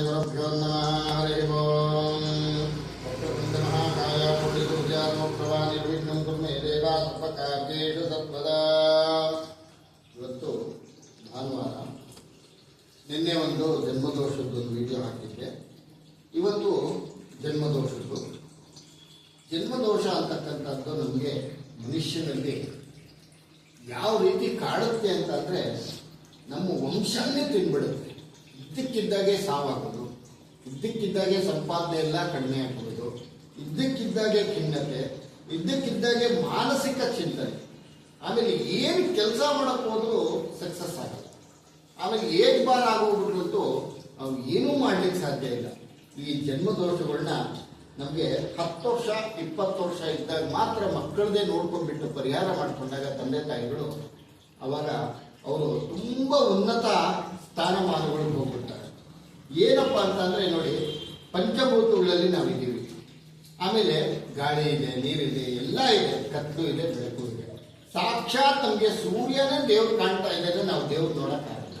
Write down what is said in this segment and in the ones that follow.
श्रीगुरुभ्यो नमः हरिः ओम् वक्रतुण्डमहाकाय कोटिसूर्यालोकवाणि विघ्नं कुर्मे देवा सर्वकार्येषु ಸರ್ವದಾ ಇವತ್ತು ಭಾನುವಾರ ನಿನ್ನೆ ಒಂದು ಜನ್ಮದೋಷದ್ದು ಒಂದು ವಿಡಿಯೋ ಹಾಕಿದ್ದೆ ಇವತ್ತು ಜನ್ಮದೋಷದ್ದು ಜನ್ಮದೋಷ ಅಂತಕ್ಕಂಥದ್ದು ನಮಗೆ ಮನುಷ್ಯನಲ್ಲಿ ಯಾವ ರೀತಿ ಕಾಡುತ್ತೆ ಅಂತಂದ್ರೆ ನಮ್ಮ ವಂಶನೇ ತಿನ್ಬಿಡುತ್ತೆ ಇದ್ದಕ್ಕಿದ್ದಾಗೆ ಸಾವಾಗೋದು, ಇದ್ದಕ್ಕಿದ್ದಾಗೆ ಸಂಪಾದನೆ ಎಲ್ಲ ಕಡಿಮೆ ಆಗ್ಬಿಡೋದು ಇದ್ದಕ್ಕಿದ್ದಾಗೆ ಖಿನ್ನತೆ, ಇದ್ದಕ್ಕಿದ್ದಾಗೆ ಮಾನಸಿಕ ಚಿಂತನೆ. ಆಮೇಲೆ ಏನು ಕೆಲಸ ಮಾಡಕ್ ಹೋದ್ರು ಸಕ್ಸಸ್ ಆಗುತ್ತೆ. ಆಮೇಲೆ ಏಜ್ ಬಾರ್ ಆಗೋಗ್ಬಿಟ್ರಂತೂ ನಾವು ಏನೂ ಮಾಡ್ಲಿಕ್ಕೆ ಸಾಧ್ಯ ಇಲ್ಲ. ಈ ಜನ್ಮ ದೋಷಗಳನ್ನ ನಮಗೆ ಹತ್ತು ವರ್ಷ, ಇಪ್ಪತ್ತು ವರ್ಷ ಇದ್ದಾಗ ಮಾತ್ರ ಮಕ್ಕಳದೇ ನೋಡ್ಕೊಂಡ್ಬಿಟ್ಟು ಪರಿಹಾರ ಮಾಡಿಕೊಂಡಾಗ ತಂದೆ ತಾಯಿಗಳು ಅವಾಗ ಅವರು ತುಂಬಾ ಉನ್ನತ ಸ್ಥಾನಮಾನಗಳಿಗೆ ಏನಪ್ಪ ಅಂತಂದ್ರೆ ನೋಡಿ, ಪಂಚಭೂತಗಳಲ್ಲಿ ನಾವಿದ್ದೀವಿ. ಆಮೇಲೆ ಗಾಳಿ ಇದೆ, ನೀರಿದೆ, ಎಲ್ಲ ಇದೆ ಕತ್ತು ಇದೆ, ಬೆಳಕು ಇದೆ. ಸಾಕ್ಷಾತ್ ನಮಗೆ ಸೂರ್ಯನೇ ದೇವ್ರು ಕಾಣ್ತಾ ಇದ್ದಾನೆ, ನಾವು ದೇವ್ರು ನೋಡಕ್ಕಾಗಲ್ಲ.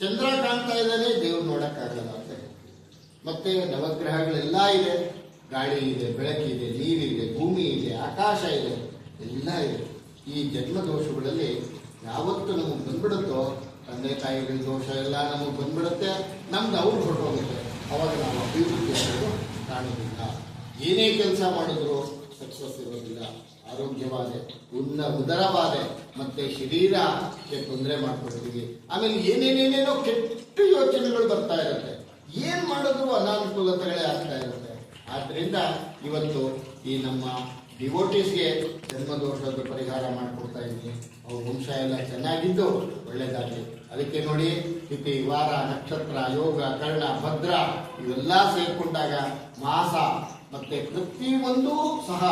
ಚಂದ್ರ ಕಾಣ್ತಾ ಇದ್ದಾನೆ, ದೇವ್ರು ನೋಡಕ್ಕಾಗಲ್ಲ ಅಂತ ಮತ್ತೆ ನವಗ್ರಹಗಳೆಲ್ಲ ಇದೆ. ಗಾಳಿ ಇದೆ ಬೆಳಕಿದೆ ನೀರಿದೆ ಭೂಮಿ ಇದೆ, ಆಕಾಶ ಇದೆ, ಎಲ್ಲ ಇದೆ. ಈ ಜನ್ಮ ದೋಷಗಳಲ್ಲಿ ಯಾವತ್ತು ನಮಗೆ ಬಂದ್ಬಿಡುತ್ತೋ ತಂದೆ ತಾಯಿಗಳ ದೋಷ ಎಲ್ಲ ನಮಗೆ ಬಂದ್ಬಿಡುತ್ತೆ. ನಮ್ದು ಅವ್ರು ಹೊರಟೋಗುತ್ತೆ. ಅವಾಗ ನಾವು ಅಭಿವೃದ್ಧಿ ಅನ್ನೋದು ಕಾಣೋದಿಲ್ಲ ಏನೇ ಕೆಲಸ ಮಾಡಿದ್ರು ಸಕ್ಸಸ್ ಇರೋದಿಲ್ಲ. ಆರೋಗ್ಯವಾದೆ, ಉನ್ನ ಉದರವಾದೆ, ಮತ್ತೆ ಶರೀರಕ್ಕೆ ತೊಂದರೆ ಮಾಡ್ಕೊಡ್ತೀವಿ ಆಮೇಲೆ ಏನೇನೇನೇನೋ ಕೆಟ್ಟ ಯೋಚನೆಗಳು ಬರ್ತಾ ಇರುತ್ತೆ. ಏನ್ ಮಾಡಿದ್ರು ಅನಾನುಕೂಲತೆಗಳೇ ಆಗ್ತಾ ಇರುತ್ತೆ. ಆದ್ರಿಂದ ಇವತ್ತು ಈ ನಮ್ಮ ಡಿವೋಟೀಸ್ಗೆ ಜನ್ಮದೋಷದ ಪರಿಹಾರ ಮಾಡಿಕೊಡ್ತಾ ಇದ್ದೀನಿ. ಅವ್ರ ವಂಶ ಎಲ್ಲ ಚೆನ್ನಾಗಿದ್ದು ಒಳ್ಳೇದಾಗಲಿ. ಅದಕ್ಕೆ ನೋಡಿ, ಇತಿ ವಾರ ನಕ್ಷತ್ರ, ಯೋಗ, ಕರ್ಣ, ಭದ್ರ, ಇವೆಲ್ಲ ಸೇರ್ಕೊಂಡಾಗ ಮಾಸ ಮತ್ತೆ ಪ್ರತಿಯೊಂದು ಸಹ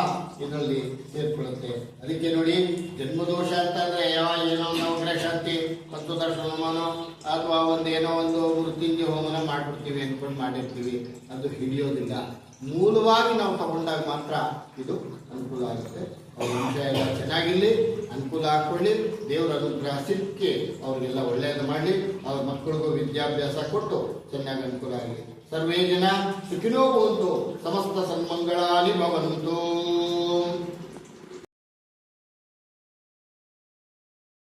ಇದರಲ್ಲಿ ಸೇರ್ಕೊಳ್ಳುತ್ತೆ. ಅದಕ್ಕೆ ನೋಡಿ, ಜನ್ಮದೋಷ ಅಂತಂದ್ರೆ ಯಾವ ಏನೋ ಒಂದು ಅವಕಾಶ ಶಾಂತಿ ಮತ್ತು ಮನೋ, ಅಥವಾ ಒಂದು ಏನೋ ಒಂದು ಮೃತ್ಯುಂಜಿ ಹೋಮನ ಮಾಡ್ಬಿಡ್ತೀವಿ ಅಂದ್ಕೊಂಡು ಮಾಡಿರ್ತೀವಿ. ಅದು ಹಿಡಿಯೋದಿಲ್ಲ. ಮೂಲವಾಗಿ ನಾವು ತಗೊಂಡಾಗ ಮಾತ್ರ ಇದು ಅನುಕೂಲ ಆಗುತ್ತೆ. ಅವ್ರ ಅಂಶ ಎಲ್ಲ ಚೆನ್ನಾಗಿರ್ಲಿ, ಅನುಕೂಲ ಹಾಕೊಳ್ಳಿ ದೇವರ ಅನುಗ್ರಹ ಸಿಕ್ಕಿ ಅವ್ರಿಗೆಲ್ಲ ಒಳ್ಳೆಯದು ಮಾಡಲಿ, ಅವ್ರ ಮಕ್ಕಳಿಗೂ ವಿದ್ಯಾಭ್ಯಾಸ ಕೊಟ್ಟು ಚೆನ್ನಾಗಿ ಅನುಕೂಲ ಆಗಲಿ. ಸರ್ವೇ ಜನ ಸುಖಿನೋ ಭವಂತು, ಸಮಸ್ತ ಸನ್ಮಂಗಳಾನಿ ಭವಂತು.